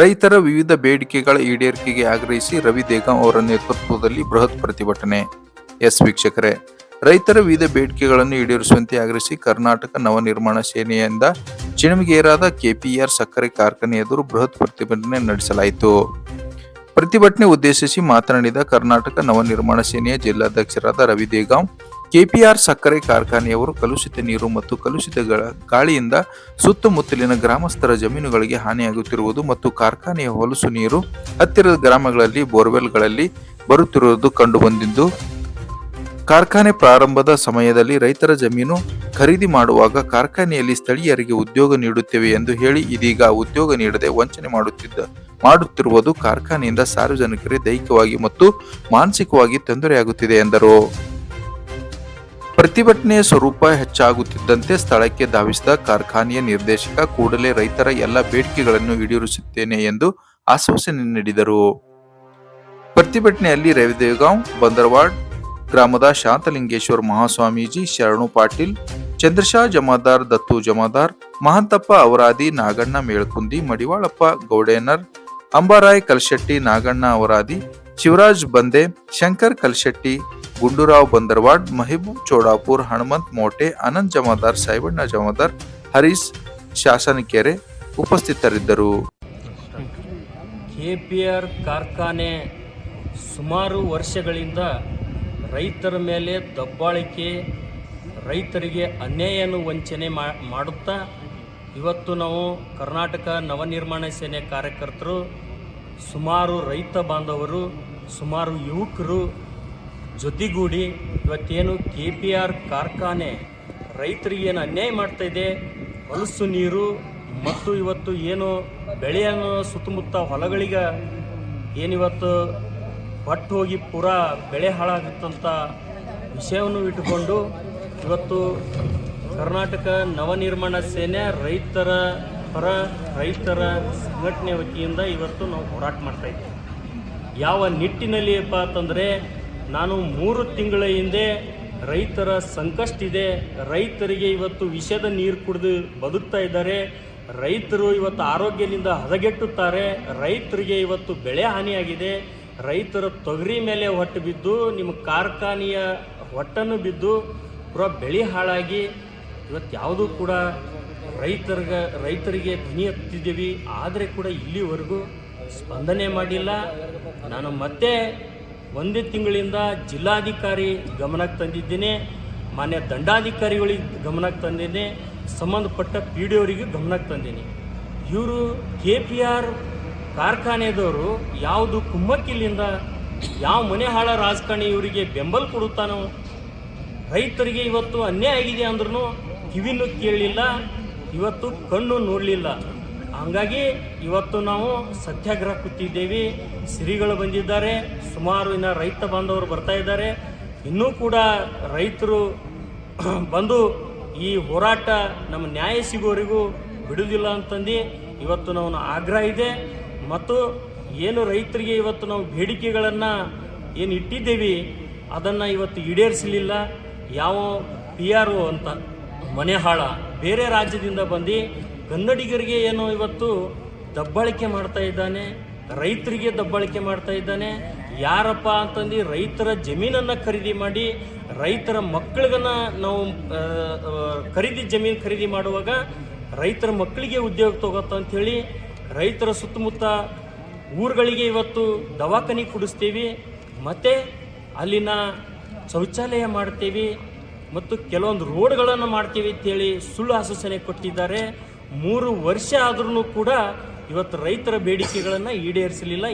ರೈತರ ವಿವಿಧ ಬೇಡಿಕೆಗಳ ಈಡೇರಿಕೆಗೆ ಆಗ್ರಹಿಸಿ ರವಿ ದೇಗಾಂ ಅವರ ನೇತೃತ್ವದಲ್ಲಿ ಬೃಹತ್ ಪ್ರತಿಭಟನೆ. ಎಸ್ ವೀಕ್ಷಕರೇ, ರೈತರ ವಿವಿಧ ಬೇಡಿಕೆಗಳನ್ನು ಈಡೇರಿಸುವಂತೆ ಆಗ್ರಹಿಸಿ ಕರ್ನಾಟಕ ನವನಿರ್ಮಾಣ ಸೇನೆಯಿಂದ ಚಿಣಮಿಗೇರಾದ ಕೆಪಿಆರ್ ಸಕ್ಕರೆ ಕಾರ್ಖಾನೆ ಎದುರು ಬೃಹತ್ ಪ್ರತಿಭಟನೆ ನಡೆಸಲಾಯಿತು. ಪ್ರತಿಭಟನೆ ಉದ್ದೇಶಿಸಿ ಮಾತನಾಡಿದ ಕರ್ನಾಟಕ ನವನಿರ್ಮಾಣ ಸೇನೆಯ ಜಿಲ್ಲಾಧ್ಯಕ್ಷರಾದ ರವಿ ದೇಗಾಂವ್ ಕೆಪಿಆರ್ ಸಕ್ಕರೆ ಕಾರ್ಖಾನೆಯವರು ಕಲುಷಿತ ನೀರು ಮತ್ತು ಕಲುಷಿತ ಗ- ಗಾಳಿಯಿಂದ ಸುತ್ತಮುತ್ತಲಿನ ಗ್ರಾಮಸ್ಥರ ಜಮೀನುಗಳಿಗೆ ಹಾನಿಯಾಗುತ್ತಿರುವುದು ಮತ್ತು ಕಾರ್ಖಾನೆಯ ಹೊಲಸು ನೀರು ಹತ್ತಿರದ ಗ್ರಾಮಗಳಲ್ಲಿ ಬೋರ್ವೆಲ್ಗಳಲ್ಲಿ ಬರುತ್ತಿರುವುದು ಕಂಡುಬಂದಿದ್ದು, ಕಾರ್ಖಾನೆ ಪ್ರಾರಂಭದ ಸಮಯದಲ್ಲಿ ರೈತರ ಜಮೀನು ಖರೀದಿ ಮಾಡುವಾಗ ಕಾರ್ಖಾನೆಯಲ್ಲಿ ಸ್ಥಳೀಯರಿಗೆ ಉದ್ಯೋಗ ನೀಡುತ್ತೇವೆ ಎಂದು ಹೇಳಿ ಇದೀಗ ಉದ್ಯೋಗ ನೀಡದೆ ವಂಚನೆ ಮಾಡುತ್ತಿದ್ದ, ಮಾಡುತ್ತಿರುವುದು ಕಾರ್ಖಾನೆಯಿಂದ ಸಾರ್ವಜನಿಕರಿಗೆ ದೈಹಿಕವಾಗಿ ಮತ್ತು ಮಾನಸಿಕವಾಗಿ ತೊಂದರೆಯಾಗುತ್ತಿದೆ ಎಂದರು. ಪ್ರತಿಭಟನೆಯ ಸ್ವರೂಪ ಹೆಚ್ಚಾಗುತ್ತಿದ್ದಂತೆ ಸ್ಥಳಕ್ಕೆ ಧಾವಿಸಿದ ಕಾರ್ಖಾನೆಯ ನಿರ್ದೇಶಕ ಕೂಡಲೇ ರೈತರ ಎಲ್ಲ ಬೇಡಿಕೆಗಳನ್ನು ಈಡೇರಿಸುತ್ತೇನೆ ಎಂದು ಆಶ್ವಾಸನೆ ನೀಡಿದರು. ಪ್ರತಿಭಟನೆಯಲ್ಲಿ ರವಿದೇಗಾಂವ್, ಬಂದರ್ವಾಡ್, ಗ್ರಾಮದ ಶಾಂತಲಿಂಗೇಶ್ವರ ಮಹಾಸ್ವಾಮೀಜಿ, ಶರಣು ಪಾಟೀಲ್, ಚಂದ್ರಶಾ ಜಮಾದಾರ್, ದತ್ತು ಜಮಾದಾರ್, ಮಹಂತಪ್ಪ ಅವರಾದಿ, ನಾಗಣ್ಣ ಮೇಳ್ಕುಂದಿ, ಮಡಿವಾಳಪ್ಪ ಗೌಡೇನರ್, ಅಂಬಾರಾಯ್ ಕಲ್ಶೆಟ್ಟಿ, ನಾಗಣ್ಣ ಅವರಾದಿ, ಶಿವರಾಜ್ ಬಂದೆ, ಶಂಕರ್ ಕಲ್ಶೆಟ್ಟಿ ಗುಂಡೂರಾವ್ ಬಂದರ್ವಾಡ್, ಮಹಿಬೂಬ್ ಚೋಡಾಪುರ್, ಹನುಮಂತ್ ಮೋಟೆ, ಅನಂತ್ ಜಮಾದಾರ್ ಸಾಯಿಬಣ್ಣ ಜಮಾದಾರ್ ಹರೀಶ್ ಶಾಸನಕೆರೆ ಉಪಸ್ಥಿತರಿದ್ದರು. ಕೆಪಿಆರ್ ಕಾರ್ಖಾನೆ ಸುಮಾರು ವರ್ಷಗಳಿಂದ ರೈತರ ಮೇಲೆ ದಬ್ಬಾಳಿಕೆ, ರೈತರಿಗೆ ಅನ್ಯಾಯವನ್ನು ವಂಚನೆ ಮಾಡುತ್ತಾ, ಇವತ್ತು ನಾವು ಕರ್ನಾಟಕ ನವನಿರ್ಮಾಣ ಸೇನೆ ಕಾರ್ಯಕರ್ತರು, ಸುಮಾರು ರೈತ ಬಾಂಧವರು, ಸುಮಾರು ಯುವಕರು ಜೊತೆಗೂಡಿ ಇವತ್ತೇನು ಕೆ ಪಿ ಆರ್ ಕಾರ್ಖಾನೆ ರೈತರಿಗೆ ಏನು ಅನ್ಯಾಯ ಮಾಡ್ತಾ ಇದೆ? ಹೊಲಸು ನೀರು ಮತ್ತು ಇವತ್ತು ಏನು ಬೆಳೆಯನ್ನು ಸುತ್ತಮುತ್ತ ಹೊಲಗಳಿಗೆ ಏನಿವತ್ತು ಹೊಟ್ಟು ಹೋಗಿ ಪೂರಾ ಬೆಳೆ ಹಾಳಾಗುತ್ತಂಥ ವಿಷಯವನ್ನು ಇಟ್ಟುಕೊಂಡು ಇವತ್ತು ಕರ್ನಾಟಕ ನವನಿರ್ಮಾಣ ಸೇನೆ ರೈತರ ಪರ ರೈತರ ಸಂಘಟನೆ ವತಿಯಿಂದ ಇವತ್ತು ನಾವು ಹೋರಾಟ ಮಾಡ್ತಾ ಇದ್ದೀವಿ. ಯಾವ ನಿಟ್ಟಿನಲ್ಲಿಯಪ್ಪ ಅಂತಂದರೆ ನಾನು ಮೂರು ತಿಂಗಳ ಹಿಂದೆ ರೈತರ ಸಂಕಷ್ಟ ಇದೆ ರೈತರಿಗೆ ಇವತ್ತು ವಿಷದ ನೀರು ಕುಡಿದು ಬದುಕ್ತಾ ಇದ್ದಾರೆ. ರೈತರು ಇವತ್ತು ಆರೋಗ್ಯದಿಂದ ಹದಗೆಟ್ಟುತ್ತಾರೆ. ರೈತರಿಗೆ ಇವತ್ತು ಬೆಳೆ ಹಾನಿಯಾಗಿದೆ. ರೈತರ ತೊಗರಿ ಮೇಲೆ ಹೊಟ್ಟು ಬಿದ್ದು, ನಿಮ್ಮ ಕಾರ್ಖಾನೆಯ ಹೊಟ್ಟನ್ನು ಬಿದ್ದು, ಪೂರ ಬೆಳೆ ಹಾಳಾಗಿ ಇವತ್ತು ಯಾವುದೂ ಕೂಡ ರೈತರಿಗೆ ರೈತರಿಗೆ ಧ್ವನಿ ಹತ್ತಿದ್ದೀವಿ ಆದರೆ ಕೂಡ ಇಲ್ಲಿವರೆಗೂ ಸ್ಪಂದನೆ ಮಾಡಿಲ್ಲ. ನಾನು ಮತ್ತೆ ಒಂದೇ ತಿಂಗಳಿಂದ ಜಿಲ್ಲಾಧಿಕಾರಿ ಗಮನಕ್ಕೆ ತಂದಿದ್ದೇನೆ, ಮಾನ್ಯ ದಂಡಾಧಿಕಾರಿಗಳಿಗೆ ಗಮನಕ್ಕೆ ತಂದಿದ್ದೀನಿ, ಸಂಬಂಧಪಟ್ಟ ಪಿ ಡಿ ಅವರಿಗೆ ಗಮನಕ್ಕೆ ತಂದೀನಿ ಇವರು ಕೆ ಪಿ ಆರ್ ಕಾರ್ಖಾನೆದವರು ಯಾವುದು ಕುಮ್ಮಕ್ಕಿಲ್ಲಿಂದ ಯಾವ ಮನೆ ಹಾಳ ರಾಜಕಾರಣಿ ಇವರಿಗೆ ಬೆಂಬಲ ಕೊಡುತ್ತಾನೋ, ರೈತರಿಗೆ ಇವತ್ತು ಅನ್ಯಾಯ ಆಗಿದೆ ಅಂದ್ರೂ ಕಿವಿನೂ ಕೇಳಲಿಲ್ಲ, ಇವತ್ತು ಕಣ್ಣು ನೋಡಲಿಲ್ಲ. ಹಂಗಾಗಿ ಇವತ್ತು ನಾವು ಸತ್ಯಾಗ್ರಹ ಕೂತಿದ್ದೇವೆ. ಸಿರಿಗಳು ಬಂದಿದ್ದಾರೆ. ಸುಮಾರು ಇನ್ನು ರೈತ ಬಾಂಧವರು ಬರ್ತಾ ಇದ್ದಾರೆ. ಇನ್ನೂ ಕೂಡ ರೈತರು ಬಂದು ಈ ಹೋರಾಟ ನಮ್ಮ ನ್ಯಾಯ ಸಿಗೋರಿಗೂ ಬಿಡುವುದಿಲ್ಲ ಅಂತಂದು ಇವತ್ತು ನಾವು ಆಗ್ರಹ ಇದೆ. ಮತ್ತು ಏನು ರೈತರಿಗೆ ಇವತ್ತು ನಾವು ಬೇಡಿಕೆಗಳನ್ನು ಏನು ಇಟ್ಟಿದ್ದೇವೆ, ಅದನ್ನು ಇವತ್ತು ಈಡೇರಿಸಲಿಲ್ಲ. ಯಾವ ಪಿ ಆರ್ ಒ ಅಂತ ಮನೆ ಹಾಳ ಬೇರೆ ರಾಜ್ಯದಿಂದ ಬಂದು ಕನ್ನಡಿಗರಿಗೆ ಏನು ಇವತ್ತು ದಬ್ಬಾಳಿಕೆ ಮಾಡ್ತಾ ಇದ್ದಾನೆ, ರೈತರಿಗೆ ದಬ್ಬಾಳಿಕೆ ಮಾಡ್ತಾ ಇದ್ದಾನೆ. ಯಾರಪ್ಪ ಅಂತಂದು ರೈತರ ಜಮೀನನ್ನು ಖರೀದಿ ಮಾಡಿ, ರೈತರ ಮಕ್ಕಳಿಗನ್ನ ನಾವು ಖರೀದಿ ಜಮೀನು ಖರೀದಿ ಮಾಡುವಾಗ ರೈತರ ಮಕ್ಕಳಿಗೆ ಉದ್ಯೋಗ ತಗೋತ ಅಂಥೇಳಿ ರೈತರ ಸುತ್ತಮುತ್ತ ಊರುಗಳಿಗೆ ಇವತ್ತು ದವಾಖಾನೆ ಕುಡಿಸ್ತೀವಿ. ಮತ್ತು ಅಲ್ಲಿನ ಶೌಚಾಲಯ ಮಾಡ್ತೀವಿ. ಮತ್ತು ಕೆಲವೊಂದು ರೋಡ್ಗಳನ್ನು ಮಾಡ್ತೀವಿ ಅಂತೇಳಿ ಸುಳ್ಳು ಆಶ್ವಾಸನೆ ಕೊಟ್ಟಿದ್ದಾರೆ. ಮೂರು ವರ್ಷ ಆದ್ರೂ ಕೂಡ ಇವತ್ತು ರೈತರ ಬೇಡಿಕೆಗಳನ್ನು ಈಡೇರಿಸಲಿಲ್ಲ.